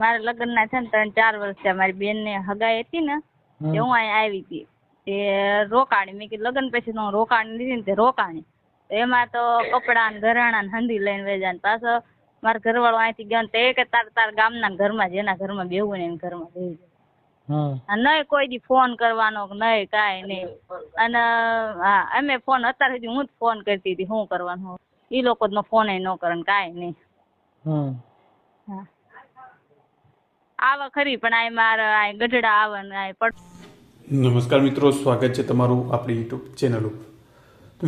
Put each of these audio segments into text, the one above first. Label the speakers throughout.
Speaker 1: મારા લગ્નના છે ને ત્રણ ચાર વર્ષ થયા. મારી બેનને હગાઈ હતી ને તે હું અહીંયા આવી હતી તે રોકાણી. મેં કીધું લગ્ન પછી તો હું રોકાણી લીધી ને તે રોકાણી. એમાં તો કપડાં ને ઘરેણાં ને હંધી લઈને વેજા ને પાછો મારા ઘરવાળો અહીંથી ગયો ને તે કે તાર તાર ગામના ઘરમાં જેના ઘરમાં બેવું ને એના ઘરમાં
Speaker 2: હમ.
Speaker 1: નહીં કોઈ દી ફોન કરવાનો નહીં કાંઈ નહીં અને હા અમે ફોન અત્યાર સુધી હું જ ફોન કરતી હતી શું કરવાનું? એ લોકો નો ફોન ન કરે ને કાંઈ નહીં આવે ખરી, પણ આ મારા આ ગઢડા આવે ને આ પડ
Speaker 3: નમસ્કાર મિત્રો, સ્વાગત છે તમારું આપણી યુટ્યુબ ચેનલ ઉપર.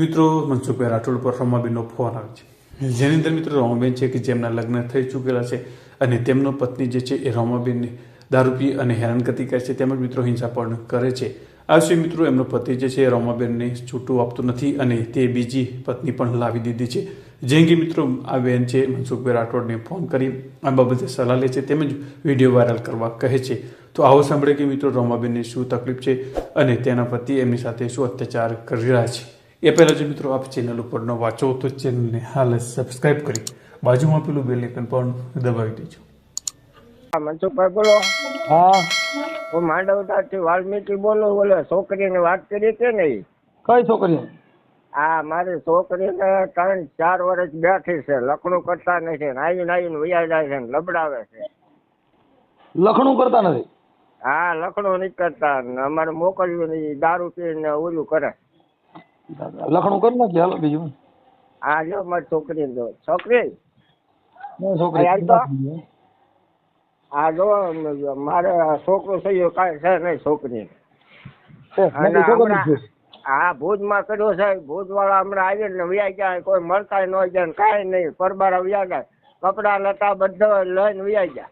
Speaker 3: મિત્રો મનસુખભાઈ રાઠોડ પર રમાબેનનો ફોન આવે છે. જેની અંદર મિત્રો રમાબેન છે કે જેમના લગ્ન થઈ ચૂકેલા છે અને તેમનો પત્ની જે છે એ રમાબેનને દારૂ પી અને હેરાનગતિ કરે છે તેમજ મિત્રો હિંસા પણ કરે છે. આ વિશે મિત્રો એમનો પતિ જે છે રમાબેનને છૂટું આપતો નથી અને તે બીજી પત્ની પણ લાવી દીધી છે. જે અંગે મિત્રો આ બેન છે મનસુખભાઈ રાઠોડને ફોન કરી. આ બાબતે સલાહ લે છે તેમજ વીડિયો વાયરલ કરવા કહે છે. તો આવો સાંભળે કે મિત્રો રમાબેનને શું તકલીફ છે અને તેના પતિ એમની સાથે શું અત્યાચાર કરી રહ્યા છે. એ પહેલાં જો મિત્રો આપ ચેનલ ઉપર ન વાંચો તો ચેનલને હાલ સબસ્ક્રાઈબ સબસ્ક્રાઇબ કરી. બાજુમાં પેલું બેલ આઇકન પણ દબાવી દેજો.
Speaker 4: હા મનસુખભાઈ બોલો.
Speaker 2: હા.
Speaker 4: હું માંડવતાથી વાલ્મીકી બોલું બોલો છોકરીને વાત કરી છે ને ઈ?
Speaker 2: કઈ છોકરી?
Speaker 4: આ મારી છોકરીને ત્રણ ચાર વર્ષ બેઠી છે લખણું કરતા નથી. ને આવીને વૈયા જાય છે લબડાવે છે.
Speaker 2: લખણું કરતા નથી?
Speaker 4: હા લખણું નહીં કરતા. અમારે મોકલ્યું ને ઈ દારૂ પીને ઓલું કરે.
Speaker 2: લખણું કરી નાખી હાલો બીજું.
Speaker 4: હા જો મારી છોકરી? જો છોકરી
Speaker 2: નહીં?
Speaker 4: આ જો મારે છોકરો થયો કાંઈ છે નહીં છોકરી હા ભુજમાં કર્યો છે. ભુજ વાળા હમણાં આવી ને વ્યા ગયા કોઈ મળતા ન જાય ને કાંઈ નહીં. પરબારા વ્યા ગયા કપડા લતા બધા લઈને વ્યા ગયા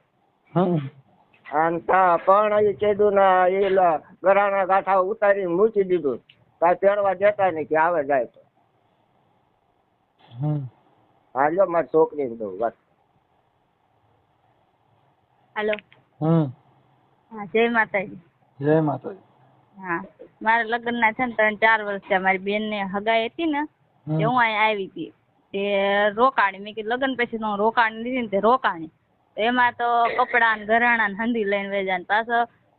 Speaker 4: અને તા પણ એ ચેડું ને એ ગરાના ગાંઠા ઉતારી મૂકી દીધું. તા ચડવા દેતા નહીં કે આવે જાય તો. હાલો મારી છોકરીને દઉં વાત.
Speaker 1: હાલો.
Speaker 2: હમ.
Speaker 1: હા જય માતાજી.
Speaker 2: જય માતાજી.
Speaker 1: હા. મારા લગ્નના છે ને ત્રણ ચાર વર્ષ થયા. મારી બેનને હગાઈ હતી ને તે હું અહીંયા આવી હતી તે રોકાણી. મેં કીધું લગ્ન પછી હું રોકાણી લીધી ને તે રોકાણી. એમાં તો કપડાં ને ઘરેણાં ને હંધી લઈને વેજા ને પાછો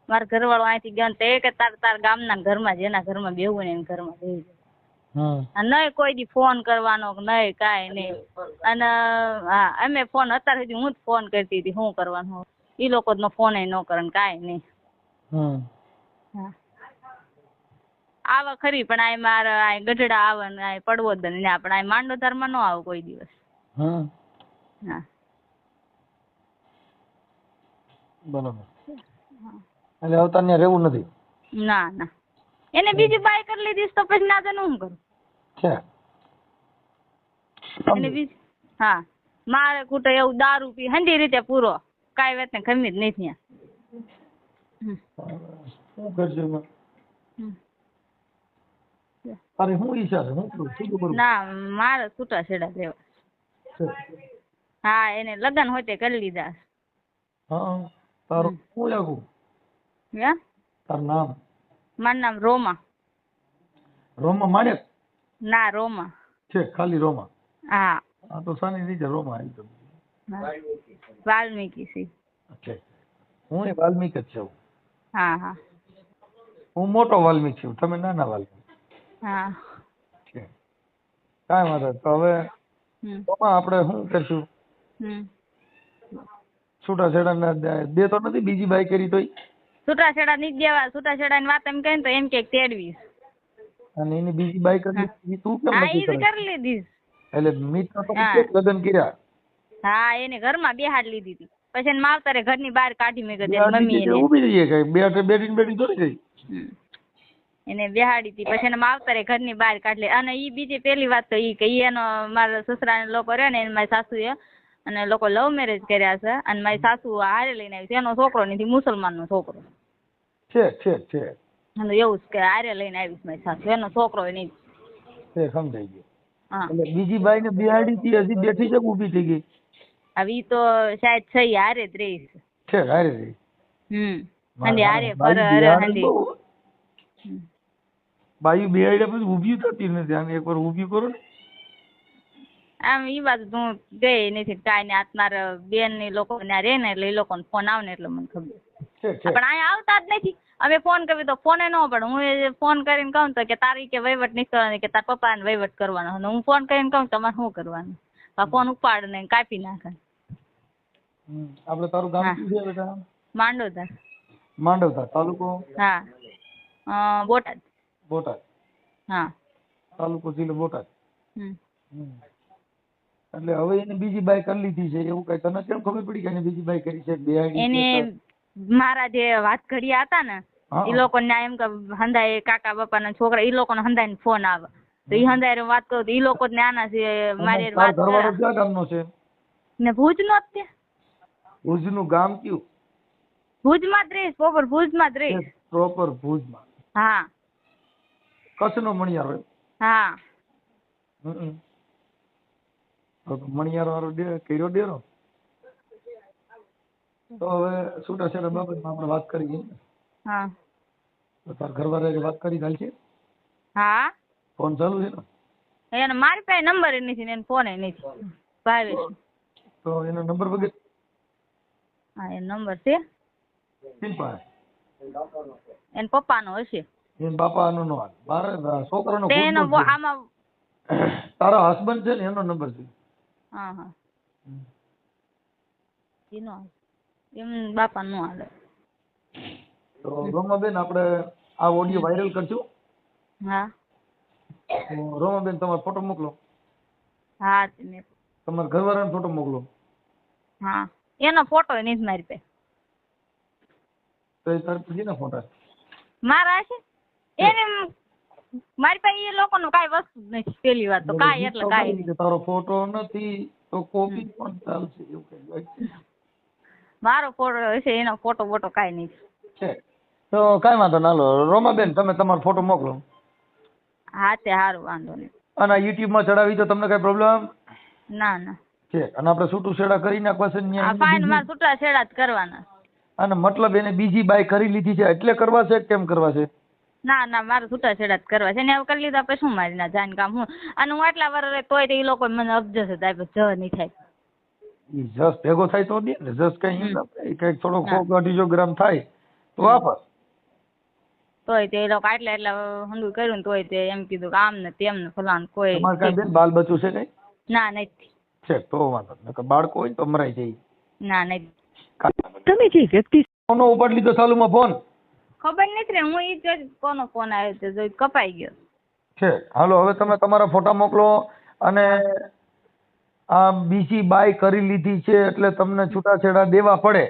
Speaker 1: મારા ઘરવાળો અહીંથી ગયો ને તે કે તાર તાર ગામના ઘરમાં જેના ઘરમાં બેવું ને એના ઘરમાં બેહી જાય નહીં કોઈ દી ફોન કરવાનો કે નહીં કાંઈ નહીં અને હા અમે ફોન અત્યાર સુધી હું જ ફોન કરતી હતી શું કરવાનું. એ લોકો નો ફોન ન કરે ને કાંઈ નહીં હા. આવે ખરી પણ આય મારે આય ગઢડા આવે ને આય પડવો દન ને આપણે આ માંડોદરમાં નો આવે કોઈ દિવસ. હા.
Speaker 2: બરાબર. એટલે અવતાર ને રહેવું નથી?
Speaker 1: ના ના. એને બીજી બાય કરી લીધી તો પછી ના તને શું કરું?
Speaker 2: છે
Speaker 1: એને બીજી હા. મારે કુટે એવું દારૂ પી હંધી રીતે પૂરો. કાઈ વાત ને ખમી જ નહીં ત્યાં
Speaker 2: શું એમાં?
Speaker 1: હમ.
Speaker 2: તારે શું ઈચ્છા છે? હું શું કરું?
Speaker 1: ના મારે છૂટા છેડા લેવા હા એને લગન હોય તે કરી લીધા.
Speaker 2: હા તારું શું લાગુ?
Speaker 1: હે
Speaker 2: તારું નામ?
Speaker 1: મારું નામ રોમા.
Speaker 2: રોમા માણેક?
Speaker 1: ના રોમા.
Speaker 2: છે ખાલી રોમા.
Speaker 1: હા.
Speaker 2: આ તો સાની નીચે રોમા આવી તો
Speaker 1: વાલ્મીકી છે.
Speaker 2: છે. હું એ વાલ્મીક જ છું.
Speaker 1: હા હા.
Speaker 2: હું મોટો વાલ્મીક છું. તમે નાના વાલ્મીક.
Speaker 1: હા.
Speaker 2: કઈ વાંધો નહીં. તો હવે રોમા આપણે શું કરશું? છૂટાછેડા દે તો નથી બીજી બાઈ કરી તોય.
Speaker 1: છૂટાછેડા નહીં દેવા છૂટાછેડાની વાત એમ કહે તો એમ કે તેડવીસ
Speaker 2: અને એની બીજી બાઈ કરી તું કેમ નથી કરી?
Speaker 1: લીધી
Speaker 2: એટલે મિત્ર તો લગ્ન કર્યા.
Speaker 1: હા એને ઘરમાં બેહાડ લીધી હતી. પછી માવતરે ઘરની બહાર કાઢી મેં કીધું મમ્મી એને.
Speaker 2: ઊભી રહીએ બે બેઠી બેઠી દોડી ગઈ.
Speaker 1: એને બેહાડી હતી પછી એને માવતરે ઘરની બહાર કાઢી લે. અને ઈ બીજી પેલી વાત તો ઈ કે એનો મારા સસરાને લોકો રહે ને એને મારી સાસુએ અને લોકો લવ મેરેજ કર્યા છે. અને મારી સાસુ હારે લઈને આવી છે. એનો છોકરો નથી મુસલમાનનો છોકરો.
Speaker 2: છે છે છે.
Speaker 1: અને એવું જ કે હારે લઈને આવીશ મારી સાસુ. એનો છોકરો નહીં.
Speaker 2: છે સમજાઈ ગયું.
Speaker 1: હા.
Speaker 2: એટલે બીજી બાઈ ને બિહાડી હતી હજી બેઠી છે ઊભી થઈ ગઈ?
Speaker 1: હવે તો શાયદ છે હારે જ રહીશ
Speaker 2: છે. હારે રહી.
Speaker 1: હમ. હારે પર હારે
Speaker 2: બિહાડી
Speaker 1: હંધી
Speaker 2: બહુ. બાઈ પછી ઊભી થતી નથી. આને એકવાર ઊભી કરો ને.
Speaker 1: આમ ઈ બાજુ તો હું ગઈ નથી. કાંઈ ને આજ મારા બેન ને લોકો ત્યાં રહે ને એટલે એ લોકોને ફોન આવે ને એટલે મને ખબર. પણ અહીંયા આવતા જ નથી. અમે ફોન કર્યો તો ફોને ન પડે હું એ ફોન કરીને કહું તો કે તારી કે વહીવટ નહીં કરવાની કે તાર પપ્પાને વહીવટ કરવાનો. અને હું ફોન કરીને કહું તમારે શું કરવાનું? ફોન ઉપાડ ને કાપી નાખે.
Speaker 2: આપણે તારું ગામ
Speaker 1: હા.
Speaker 2: છે બેટા?
Speaker 1: માંડોદર
Speaker 2: માંડોદર તાલુકો?
Speaker 1: હા. બોટાદ.
Speaker 2: બોટાદ.
Speaker 1: હા.
Speaker 2: તાલુકો જિલ્લો બોટાદ. એટલે હવે એને બીજી બાઈ કરી લીધી છે. એવું કઈ તને કેમ ખબર પડી કે એને બીજી બાઈ કરી છે? બે
Speaker 1: એને મારા જે વાત ઘડિયા હતા ને એ લોકો ને એમ કે હંધાય કાકા બાપા ના છોકરા એ લોકો ને હંધાય ફોન આવે. તો એ હંધાય વાત કરો તો એ લોકો જ આના છે મારી વાત
Speaker 2: ઘરવાળો ક્યાં ગામનો છે?
Speaker 1: ને ભુજ નો જ તે.
Speaker 2: ભુજનું ગામ કયું?
Speaker 1: ભુજમાં જ રહીશ પ્રોપર ભુજમાં જ રહીશ.
Speaker 2: પ્રોપર ભુજમાં.
Speaker 1: હા.
Speaker 2: કચ્છનો મણિયાર હોય
Speaker 1: હા.
Speaker 2: મણિયાર વાળો કર્યો ડેરો? તો હવે છૂટાછેડા બાબતમાં આપણે વાત કરી
Speaker 1: હા.
Speaker 2: તો તાર ઘરવાળા વાત કરી છે
Speaker 1: હા.
Speaker 2: ફોન ચાલુ છે ને?
Speaker 1: એને મારી પાસે નંબર નથી ને એને ફોન નથી. ભાવે
Speaker 2: તો એનો નંબર વગેરે?
Speaker 1: હા એ નંબર છે. એન પપ્પાનો હશે.
Speaker 2: એન બાપાનો નો હાલ. મારે છોકરાનો
Speaker 1: તે એનો આમાં
Speaker 2: તારા હસબન્ડ છે ને એનો નંબર છે.
Speaker 1: હા હા. એનો એમ બાપા નો હાલે.
Speaker 2: તો રોમાબેન આપણે આ ઓડિયો વાયરલ કરજો.
Speaker 1: હા.
Speaker 2: રોમાબેન તમારો ફોટો મોકલો.
Speaker 1: હા તમે
Speaker 2: તમારા ઘરવાળાનો ફોટો મોકલો.
Speaker 1: હા. એનો ફોટો નથી મારી પાસે.
Speaker 2: તો એ તાર પછી ફોટા
Speaker 1: મારા છે એને મારી પાસે એ લોકોનું કાંઈ વસ્તુ જ નથી પેલી વાત તો કાંઈ એટલે કાંઈ નહીં.
Speaker 2: તારો ફોટો નથી તો કોપી પણ ચાલશે એવું કઈ
Speaker 1: મારો ફોટો હશે એનો ફોટો બોટો કાંઈ નહીં.
Speaker 2: છે. તો કાંઈ વાંધો ના લો. રોમાબેન તમે તમારો ફોટો મોકલો.
Speaker 1: હા તે સારું વાંધો નહીં.
Speaker 2: અને યુટ્યુબમાં ચડાવી તો તમને કઈ પ્રોબ્લેમ
Speaker 1: ના ના.
Speaker 2: છે. અને આપણે છૂટું છેડા કરી નાખવા છે
Speaker 1: ફાઇન મારે છૂટા છેડા જ કરવાના.
Speaker 2: અને મતલબ એને બીજી બાય કરી લીધી છે એટલે કરવા છે કેમ કરવા છે?
Speaker 1: ના ના મારે છૂટા છેડા જ કરવા છે. ને હવે કરી લીધા પછી શું મારી ના જાણ કામ હું? અને હું આટલા વર્ષ રહી તોય તો એ લોકો મને અબજસ જ આપ્યો જ નહીં થાય.
Speaker 2: ઈ જસ ભેગો થાય તો દે ને જસ કઈ. કંઈક થોડો
Speaker 1: હા.
Speaker 2: અઢીસો ગ્રામ થાય તો વાપર
Speaker 1: તોય તે એ લોકો આટલા એટલા હંડું કર્યું ને તોય તે એમ કીધું કે આમ ને તેમ ને ફલાણ કોઈ
Speaker 2: તમારે કાંઈ બેન બાલ બચ્ચું છે કઈ?
Speaker 1: ના નથી.
Speaker 2: છે તો વાંધો નહીં. નકર બાળકો હોય ને તો મરાઈ જાય
Speaker 1: ના નથી.
Speaker 2: તમે જે વ્યક્તિ ફોનો ઉપાડ લીધો સાલુમાં ફોન.
Speaker 1: ખબર નથી રે હું ઈ જ કોનો ફોન આવ્યો તે જોઈ કપાઈ ગયો.
Speaker 2: છે. હાલો હવે તમે તમારા ફોટા મોકલો અને આ બીજી બાય કરી લીધી છે એટલે તમને છૂટાછેડા દેવા પડે.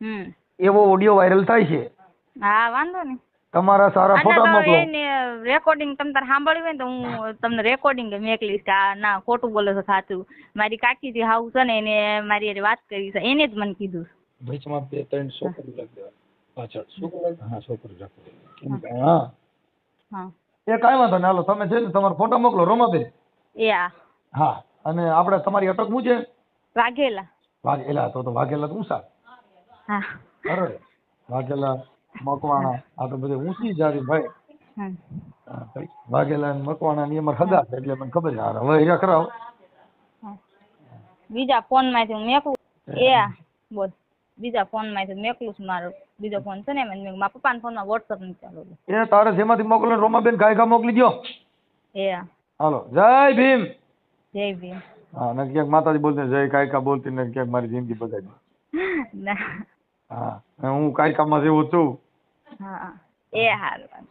Speaker 1: હમ.
Speaker 2: એવો ઓડિયો વાયરલ થાય છે.
Speaker 1: હા વાંધો નહીં.
Speaker 2: તમારા સારા ફોટા મોકલો.
Speaker 1: એને રેકોર્ડિંગ તમે તાર સાંભળ્યું હોય ને તો હું તમને રેકોર્ડિંગ મોકલીશ કે આ ના ખોટું બોલે છે સાચું. મારી કાકી જે હાઉસ છે ને એને મારી હારે વાત કરી છે એને જ મને કીધું
Speaker 2: વચમાં બે ત્રણ છોકરી રાખી દેવા પાછળ છોકરી હા છોકરી રાખી. હા.
Speaker 1: હા.
Speaker 2: એ કાંઈ વાંધો નહીં હાલો તમે છે ને તમારા ફોટા મોકલો રોમાબેન
Speaker 1: એ
Speaker 2: હા અને આપણે તમારી અટક શું છે?
Speaker 1: વાઘેલા.
Speaker 2: વાઘેલા તો તો વાઘેલા તો ઊંચા.
Speaker 1: હા.
Speaker 2: બરોબર. વાઘેલા મકવાણા આ તો બધે ઊંચી જારી ભાઈ. વાઘેલા ને મકવાણા ની અમારે હગા છે એટલે મને ખબર છે. હારે હવે હીરા ખરાવ
Speaker 1: બીજા ફોનમાંથી હું મેકલું એ બોલ. બીજા ફોનમાંથી મેકલું છું મારો બીજો ફોન છે ને એમાં મેં મારા પપ્પાના ફોનમાં વોટ્સઅપ નથી ચાલુ
Speaker 2: એ તારે જેમાંથી મોકલો રોમાબેન ગાયકા મોકલી દો
Speaker 1: એ.
Speaker 2: હાલો. જય ભીમ.
Speaker 1: જય ભીમ.
Speaker 2: હા ને ક્યાંક માતાજી બોલતી જય કાયકા બોલતી ને ક્યાંક મારી જિંદગી બગાડી
Speaker 1: ના.
Speaker 2: હા હું હું કાયકામાં જેવો છું.
Speaker 1: હા એ હારું.